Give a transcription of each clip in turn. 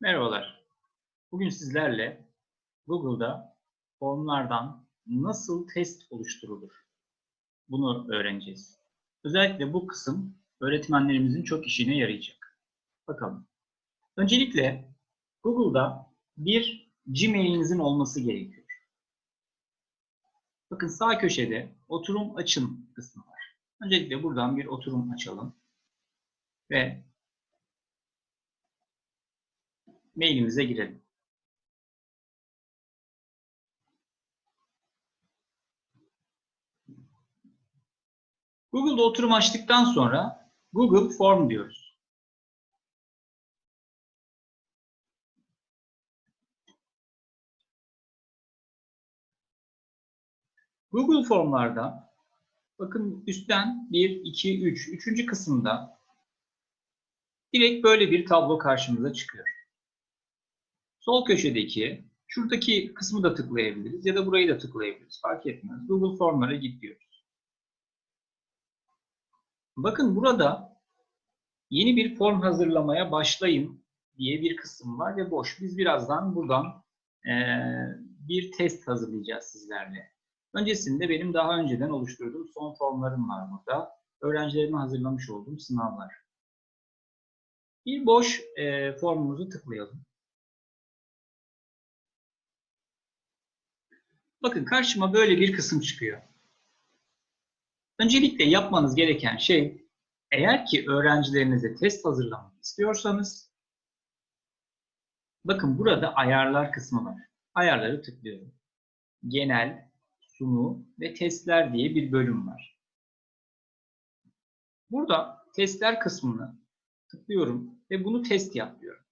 Merhabalar. Bugün sizlerle Google'da formlardan nasıl test oluşturulur? Bunu öğreneceğiz. Özellikle bu kısım öğretmenlerimizin çok işine yarayacak. Bakalım. Öncelikle Google'da bir Gmail'inizin olması gerekiyor. Bakın sağ köşede oturum açın kısmı var. Öncelikle buradan bir oturum açalım. Ve mailimize girelim. Google'da oturum açtıktan sonra Google Form diyoruz. Google Formlarda bakın üstten 1, 2, 3, 3. kısımda direkt böyle bir tablo karşımıza çıkıyor. Sol köşedeki şuradaki kısmı da tıklayabiliriz ya da burayı da tıklayabiliriz. Fark etmez. Google Formlara git diyoruz. Bakın burada yeni bir form hazırlamaya başlayın diye bir kısım var ve boş. Biz birazdan buradan e, bir test hazırlayacağız sizlerle. Öncesinde benim daha önceden oluşturduğum son formlarım var burada. Öğrencilerime hazırlamış olduğum sınavlar. Bir boş e, formumuzu tıklayalım. Bakın karşıma böyle bir kısım çıkıyor. Öncelikle yapmanız gereken şey eğer ki öğrencilerinize test hazırlamak istiyorsanız bakın burada ayarlar kısmı var. Ayarları tıklıyorum. Genel, sunu ve testler diye bir bölüm var. Burada testler kısmını tıklıyorum ve bunu test yap diyorum.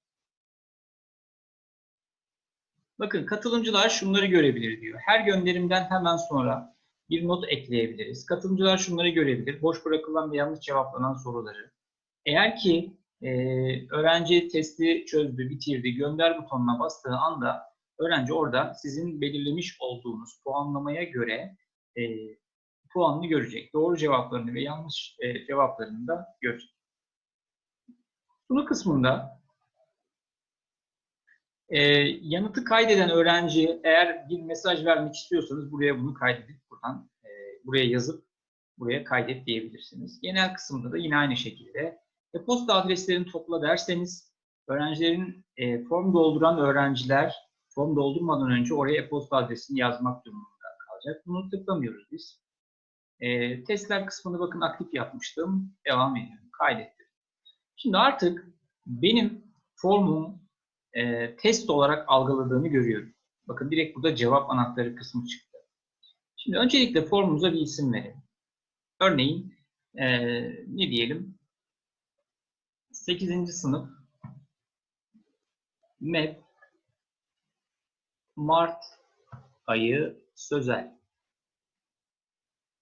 Bakın katılımcılar şunları görebilir diyor. Her gönderimden hemen sonra bir not ekleyebiliriz. Katılımcılar şunları görebilir. Boş bırakılan ve yanlış cevaplanan soruları. Eğer ki e, öğrenci testi çözdü, bitirdi, gönder butonuna bastığı anda öğrenci orada sizin belirlemiş olduğunuz puanlamaya göre e, puanını görecek. Doğru cevaplarını ve yanlış e, cevaplarını da görecek. Sunu kısmında e, yanıtı kaydeden öğrenci eğer bir mesaj vermek istiyorsanız buraya bunu kaydedip buradan e, buraya yazıp buraya kaydet diyebilirsiniz. Genel kısımda da yine aynı şekilde e-posta adreslerini topla derseniz öğrencilerin e, form dolduran öğrenciler form doldurmadan önce oraya e-posta adresini yazmak durumunda kalacak. Bunu tıklamıyoruz biz. E, testler kısmını bakın aktif yapmıştım. Devam ediyorum. Kaydettim. Şimdi artık benim formum e, test olarak algıladığını görüyorum. Bakın direkt burada cevap anahtarı kısmı çıktı. Şimdi öncelikle formumuza bir isim verelim. Örneğin e, ne diyelim? 8. sınıf MEP Mart ayı sözel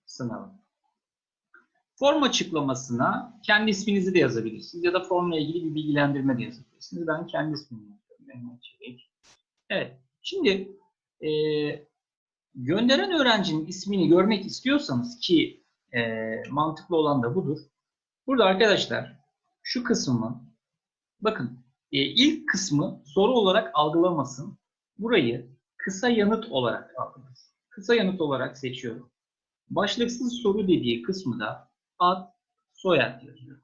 sınavı. Form açıklamasına kendi isminizi de yazabilirsiniz ya da formla ilgili bir bilgilendirme de yazabilirsiniz. Ben kendi ismimi. Mehmet. Evet. Şimdi e, gönderen öğrencinin ismini görmek istiyorsanız ki e, mantıklı olan da budur. Burada arkadaşlar şu kısmı bakın e, ilk kısmı soru olarak algılamasın. Burayı kısa yanıt olarak algılasın. Kısa yanıt olarak seçiyorum. Başlıksız soru dediği kısmı da ad, soyad yazıyor.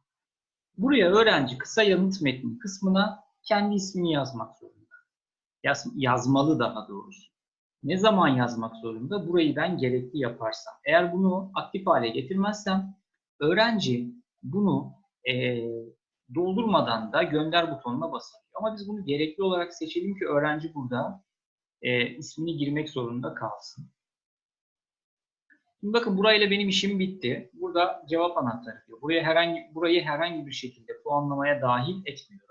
Buraya öğrenci kısa yanıt metni kısmına kendi ismini yazmak zorunda. Yaz, yazmalı daha doğrusu. Ne zaman yazmak zorunda? Burayı ben gerekli yaparsam. Eğer bunu aktif hale getirmezsem öğrenci bunu e, doldurmadan da gönder butonuna basar. Ama biz bunu gerekli olarak seçelim ki öğrenci burada e, ismini girmek zorunda kalsın. Şimdi bakın burayla benim işim bitti. Burada cevap anahtarı diyor. Buraya herhangi burayı herhangi bir şekilde puanlamaya dahil etmiyorum.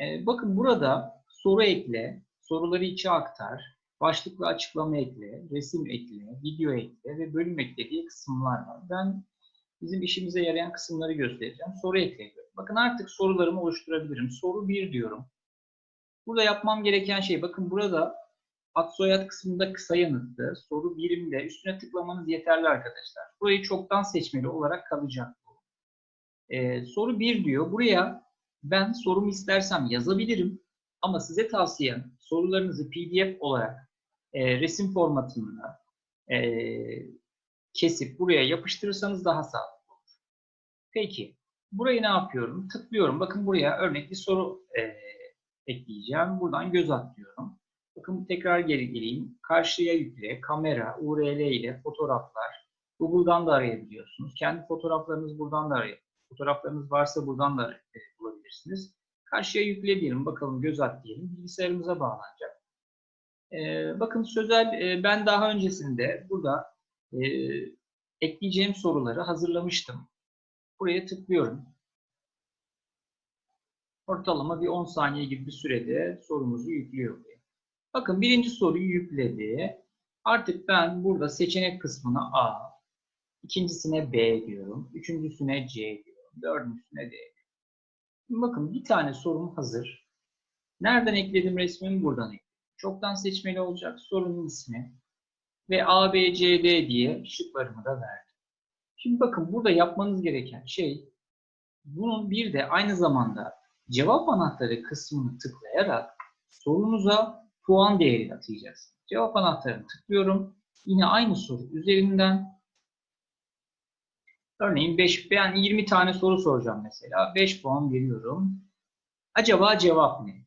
Ee, bakın burada soru ekle, soruları içe aktar, başlıklı açıklama ekle, resim ekle, video ekle ve bölüm ekle diye kısımlar var. Ben bizim işimize yarayan kısımları göstereceğim. Soru ekliyorum. Bakın artık sorularımı oluşturabilirim. Soru 1 diyorum. Burada yapmam gereken şey bakın burada ad soyad kısmında kısa yanıttı. Soru birimde üstüne tıklamanız yeterli arkadaşlar. Burayı çoktan seçmeli olarak kalacak. Ee, soru 1 diyor. Buraya ben sorumu istersem yazabilirim. Ama size tavsiyem sorularınızı PDF olarak e, resim formatında e, kesip buraya yapıştırırsanız daha sağlıklı olur. Peki, burayı ne yapıyorum? Tıklıyorum. Bakın buraya örnek bir soru e, ekleyeceğim. Buradan göz at diyorum. Bakın tekrar geri geleyim. Karşıya yükle, kamera, URL ile fotoğraflar. Google'dan da arayabiliyorsunuz. Kendi fotoğraflarınızı buradan da arayabilirsiniz. Fotoğraflarınız varsa buradan da bulabilirsiniz. Karşıya yükle diyelim. Bakalım göz at diyelim. Bilgisayarımıza bağlanacak. Ee, bakın sözel e, ben daha öncesinde burada e, ekleyeceğim soruları hazırlamıştım. Buraya tıklıyorum. Ortalama bir 10 saniye gibi bir sürede sorumuzu yüklüyor. Bakın birinci soruyu yükledi. Artık ben burada seçenek kısmına A, ikincisine B diyorum, üçüncüsüne C diyorum, dördüncüsüne D bakın bir tane sorum hazır. Nereden ekledim resmimi? Buradan ekledim. Çoktan seçmeli olacak sorunun ismi ve A, B, C, D diye şıklarımı da verdim. Şimdi bakın burada yapmanız gereken şey bunun bir de aynı zamanda cevap anahtarı kısmını tıklayarak sorunuza puan değeri atayacaksınız. Cevap anahtarını tıklıyorum. Yine aynı soru üzerinden örneğin 5 ben 20 tane soru soracağım mesela. 5 puan veriyorum. Acaba cevap ne?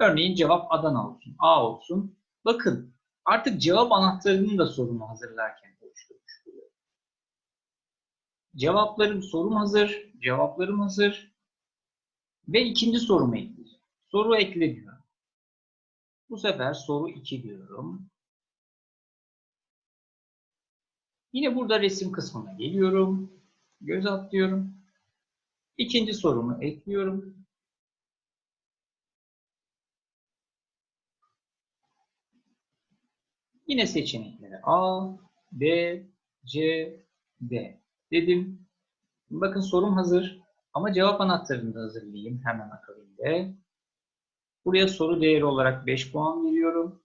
Örneğin cevap Adana olsun, A olsun. Bakın artık cevap anahtarının da sorunu hazırlarken oluşturmuş oluyor. Cevaplarım, sorum hazır, cevaplarım hazır. Ve ikinci sorumu ekleyeceğim. Soru ekle diyor. Bu sefer soru 2 diyorum. Yine burada resim kısmına geliyorum. Göz atlıyorum. İkinci sorumu ekliyorum. Yine seçenekleri A, B, C, D dedim. Bakın sorum hazır ama cevap anahtarını da hazırlayayım hemen akabinde. Buraya soru değeri olarak 5 puan veriyorum.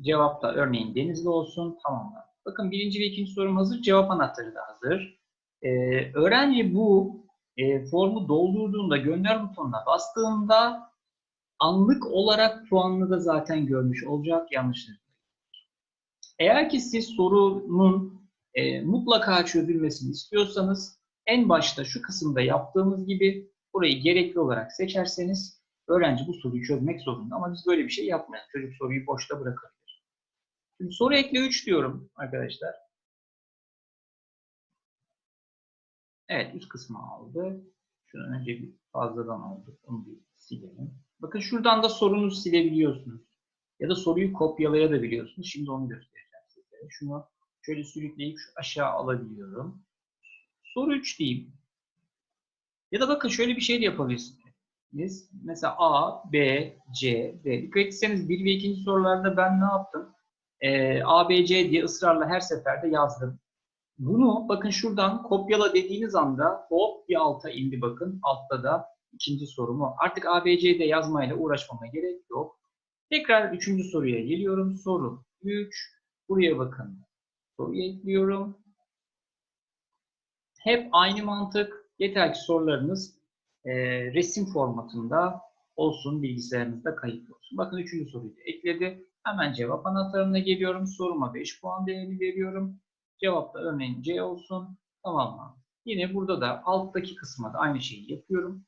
Cevap da örneğin denizli olsun. Tamamlar. Bakın birinci ve ikinci sorum hazır. Cevap anahtarı da hazır. Ee, öğrenci bu e, formu doldurduğunda gönder butonuna bastığında anlık olarak puanını da zaten görmüş olacak. Yanlışlıkla. Eğer ki siz sorunun e, mutlaka çözülmesini istiyorsanız en başta şu kısımda yaptığımız gibi burayı gerekli olarak seçerseniz öğrenci bu soruyu çözmek zorunda ama biz böyle bir şey yapmayalım. Çocuk soruyu boşta bırakabilir. Şimdi soru ekle 3 diyorum arkadaşlar. Evet üst kısmı aldı. Şunu önce bir fazladan aldık. Onu bir silelim. Bakın şuradan da sorunuzu silebiliyorsunuz. Ya da soruyu kopyalayabiliyorsunuz. Şimdi onu göstereceğim size. Şunu şöyle sürükleyip şu aşağı alabiliyorum. Soru 3 diyeyim. Ya da bakın şöyle bir şey de yapabilirsiniz. Mesela A, B, C, D. Dikkat etseniz 1 ve 2. sorularda ben ne yaptım? Ee, A, B, C diye ısrarla her seferde yazdım. Bunu bakın şuradan kopyala dediğiniz anda hop bir alta indi bakın. Altta da ikinci sorumu. Artık A, B, C'de yazmayla uğraşmama gerek yok. Tekrar üçüncü soruya geliyorum. Soru 3. Buraya bakın. Soruyu ekliyorum. Hep aynı mantık. Yeter ki sorularınız e, resim formatında olsun, bilgisayarınızda kayıtlı olsun. Bakın üçüncü soruyu ekledi. Hemen cevap anahtarına geliyorum. Soruma 5 puan değerini veriyorum. Cevap da örneğin C olsun. Tamam Yine burada da alttaki kısma da aynı şeyi yapıyorum.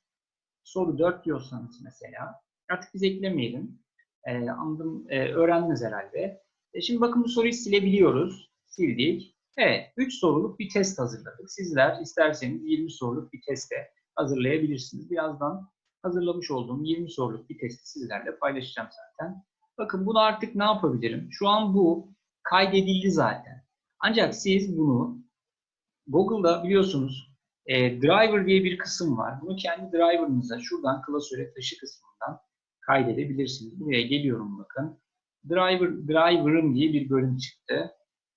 Soru 4 diyorsanız mesela. Artık biz eklemeyelim. E, anladım, e, öğrendiniz herhalde. E, şimdi bakın bu soruyu silebiliyoruz. Sildik. Evet, 3 soruluk bir test hazırladık. Sizler isterseniz 20 soruluk bir teste hazırlayabilirsiniz. Birazdan hazırlamış olduğum 20 soruluk bir testi sizlerle paylaşacağım zaten. Bakın bunu artık ne yapabilirim? Şu an bu kaydedildi zaten. Ancak siz bunu Google'da biliyorsunuz e, driver diye bir kısım var. Bunu kendi driver'ınıza şuradan klasöre taşı kısmından kaydedebilirsiniz. Buraya geliyorum bakın. Driver, driver'ın diye bir bölüm çıktı.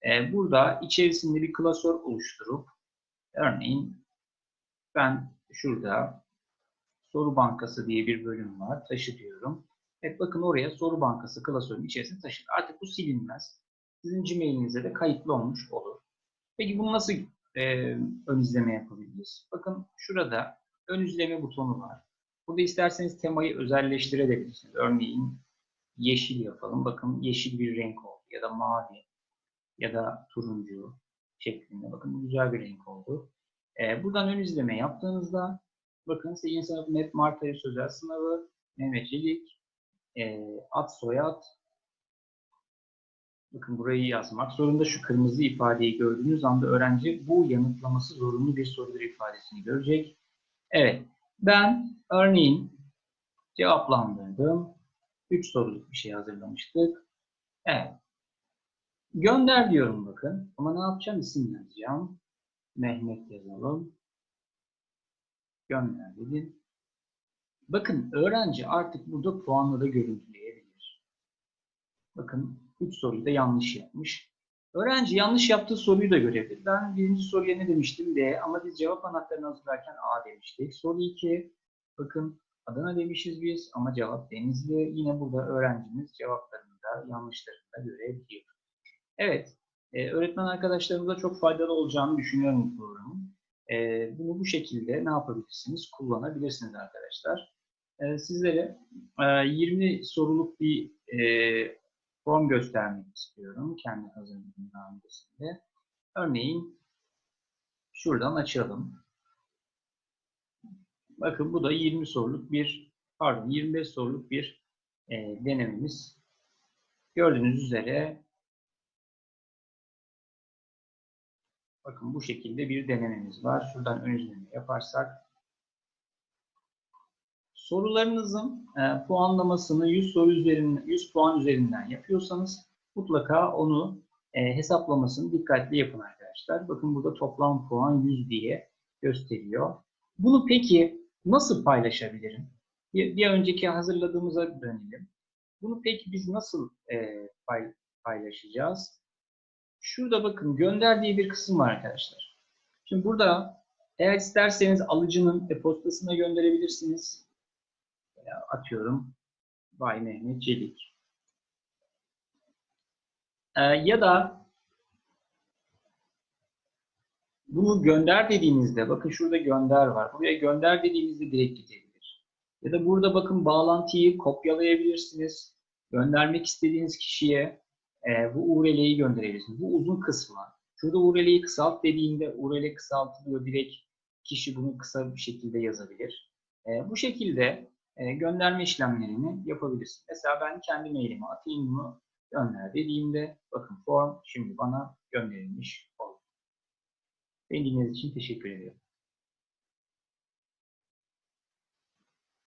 E, burada içerisinde bir klasör oluşturup örneğin ben şurada soru bankası diye bir bölüm var. Taşı diyorum. Evet bakın oraya soru bankası klasörün içerisine taşıdı. Artık bu silinmez. Sizin Gmail'inize de kayıtlı olmuş olur. Peki bunu nasıl e, ön izleme yapabiliriz? Bakın şurada ön izleme butonu var. Burada isterseniz temayı özelleştirebilirsiniz. Örneğin yeşil yapalım. Bakın yeşil bir renk oldu. Ya da mavi ya da turuncu şeklinde. Bakın güzel bir renk oldu. Ee, buradan ön izleme yaptığınızda bakın Sayın Sınavı Net Mart ayı sözel sınavı Mehmet Çelik e, ad soyad bakın burayı yazmak zorunda. Şu kırmızı ifadeyi gördüğünüz anda öğrenci bu yanıtlaması zorunlu bir sorudur ifadesini görecek. Evet. Ben örneğin cevaplandırdım. 3 soruluk bir şey hazırlamıştık. Evet. Gönder diyorum bakın. Ama ne yapacağım? İsim yazacağım. Mehmet yazalım. Gönder dedim. Bakın öğrenci artık burada puanla da görüntüleyebilir. Bakın 3 soruyu da yanlış yapmış. Öğrenci yanlış yaptığı soruyu da görebilir. Ben birinci soruya ne demiştim? D ama biz cevap anahtarını hazırlarken A demiştik. Soru 2. Bakın Adana demişiz biz ama cevap Denizli. Yine burada öğrencimiz cevaplarını da yanlışlarını da görebiliyor. Evet. E, öğretmen arkadaşlarımıza çok faydalı olacağını düşünüyorum bu programın. E, bunu bu şekilde ne yapabilirsiniz? Kullanabilirsiniz arkadaşlar. E, sizlere e, 20 soruluk bir e, form göstermek istiyorum. Kendi hazırladığım öncesinde. Örneğin şuradan açalım. Bakın bu da 20 soruluk bir, pardon 25 soruluk bir e, denememiz. Gördüğünüz üzere bakın bu şekilde bir denememiz var. Şuradan ön yaparsak sorularınızın e, puanlamasını 100 soru üzerinden 100 puan üzerinden yapıyorsanız mutlaka onu e, hesaplamasını dikkatli yapın arkadaşlar. Bakın burada toplam puan 100 diye gösteriyor. Bunu peki nasıl paylaşabilirim? Bir, bir önceki hazırladığımıza dönelim. Bunu peki biz nasıl e, pay, paylaşacağız? Şurada bakın gönder diye bir kısım var arkadaşlar. Şimdi burada eğer isterseniz alıcının e-postasına gönderebilirsiniz. Atıyorum Bay Mehmet Çelik. Ee, ya da bunu gönder dediğinizde, bakın şurada gönder var. Buraya gönder dediğinizde direkt gidebilir. Ya da burada bakın bağlantıyı kopyalayabilirsiniz. Göndermek istediğiniz kişiye e, bu URL'yi gönderebilirsiniz. Bu uzun kısmı. Şurada URL'yi kısalt dediğinde URL kısaltılıyor. Direkt kişi bunu kısa bir şekilde yazabilir. E, bu şekilde e, gönderme işlemlerini yapabilirsiniz. Mesela ben kendi mailime atayım bunu gönder dediğimde bakın form şimdi bana gönderilmiş oldu. Beni dinlediğiniz için teşekkür ediyorum.